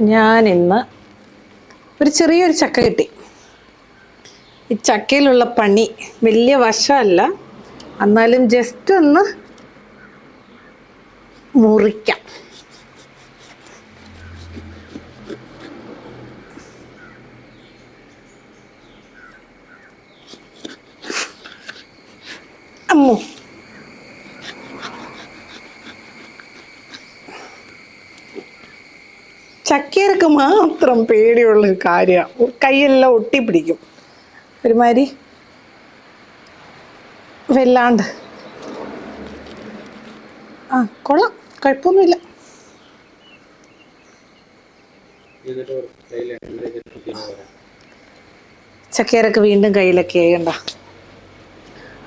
ഞാൻ ഇന്ന് ഒരു ചെറിയൊരു ചക്ക കിട്ടി. ഈ ചക്കയിലുള്ള പണി വലിയ വശമല്ല. എന്നാലും ജസ്റ്റ് ഒന്ന് മുറിക്കാം. അമ്മോ. ചക്കയിറക്ക് മാത്രം പേടിയുള്ള കാര്യമാണ് കൈയെല്ലാം ഒട്ടിപ്പിടിക്കും. ഒരുമാതിരി വല്ലാണ്ട്. ആ കൊള്ളാം. കുഴപ്പമൊന്നുമില്ല. ചക്കയിറക്ക് വീണ്ടും കയ്യിലൊക്കെ ആയിണ്ട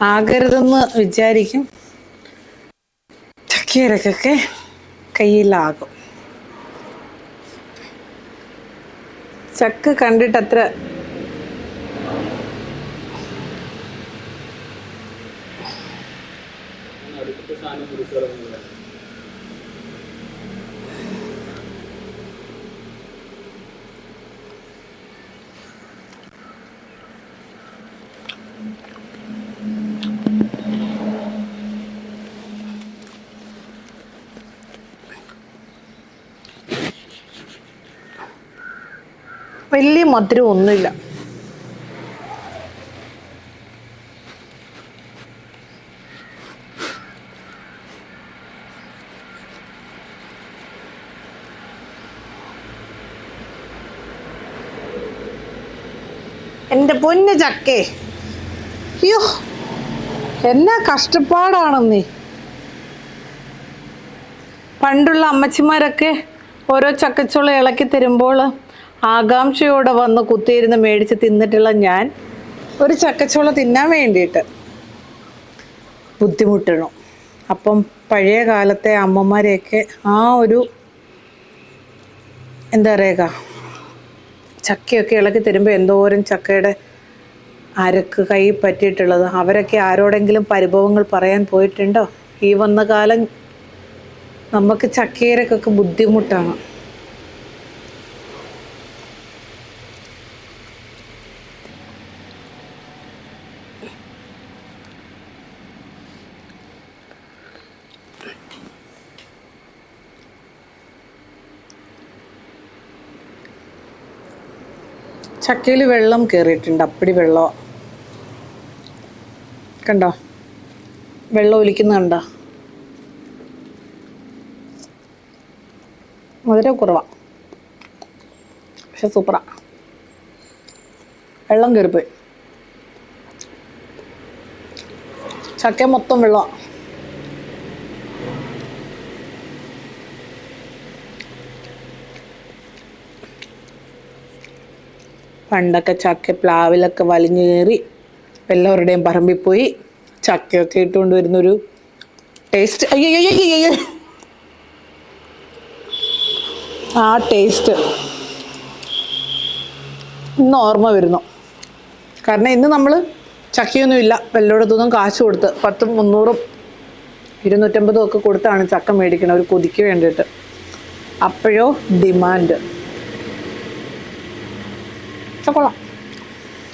ആകരുതെന്ന് വിചാരിക്കും. ചക്കയിറക്കൊക്കെ കയ്യിലാകും. ചക്ക കണ്ടിട്ട് അത്ര വലിയ മധുരം ഒന്നുമില്ല. എന്റെ പൊന്ന് ചക്കേ. അയ്യോ എന്നാ കഷ്ടപ്പാടാണെന്നേ. പണ്ടുള്ള അമ്മച്ചിമാരൊക്കെ ഓരോ ചക്കച്ചുള ഇളക്കി തരുമ്പോൾ ആകാംക്ഷയോടെ വന്ന് കുത്തിയിരുന്ന് മേടിച്ച് തിന്നിട്ടുള്ള ഞാൻ ഒരു ചക്കച്ചോള തിന്നാൻ വേണ്ടിയിട്ട് ബുദ്ധിമുട്ടണം. അപ്പം പഴയ കാലത്തെ അമ്മമാരെയൊക്കെ ആ ഒരു എന്താ പറയുക ചക്കയൊക്കെ ഇളക്കി തരുമ്പോൾ എന്തോരം ചക്കയുടെ അരക്ക് കൈ പറ്റിയിട്ടുള്ളത്. അവരൊക്കെ ആരോടെങ്കിലും പരിഭവങ്ങൾ പറയാൻ പോയിട്ടുണ്ടോ? ഈ വന്ന കാലം നമുക്ക് ചക്കയിരക്കൊക്കെ ബുദ്ധിമുട്ടാണ്. ചക്കയിൽ വെള്ളം കയറിയിട്ടുണ്ട് അപ്പടി വെള്ളം? കണ്ടോ? വെള്ളം ഒലിക്കുന്ന കണ്ടോ? മധുരം കുറവാ. പക്ഷെ സൂപ്പറാ. വെള്ളം കയറിപ്പോയി ചക്ക മൊത്തം വെള്ളമാണ് പണ്ടൊക്കെ ചക്ക പ്ലാവിലൊക്കെ വലിഞ്ഞു കയറി എല്ലാവരുടെയും പറമ്പിൽ പോയി ചക്കയൊക്കെ ഇട്ടുകൊണ്ട് വരുന്നൊരു ടേസ്റ്റ് ആ ടേസ്റ്റ് ഇന്ന് ഓർമ്മ വരുന്നു കാരണം ഇന്ന് നമ്മൾ ചക്കയൊന്നുമില്ല വല്ലയിടത്തുനിന്നും കാശ് കൊടുത്ത് പത്തും മുന്നൂറും ഇരുന്നൂറ്റമ്പതും ഒക്കെ കൊടുത്താണ് ചക്ക മേടിക്കണം ഒരു കൊതിക്ക് വേണ്ടിയിട്ട് അപ്പോഴോ ഡിമാൻഡ് കൊള്ളാം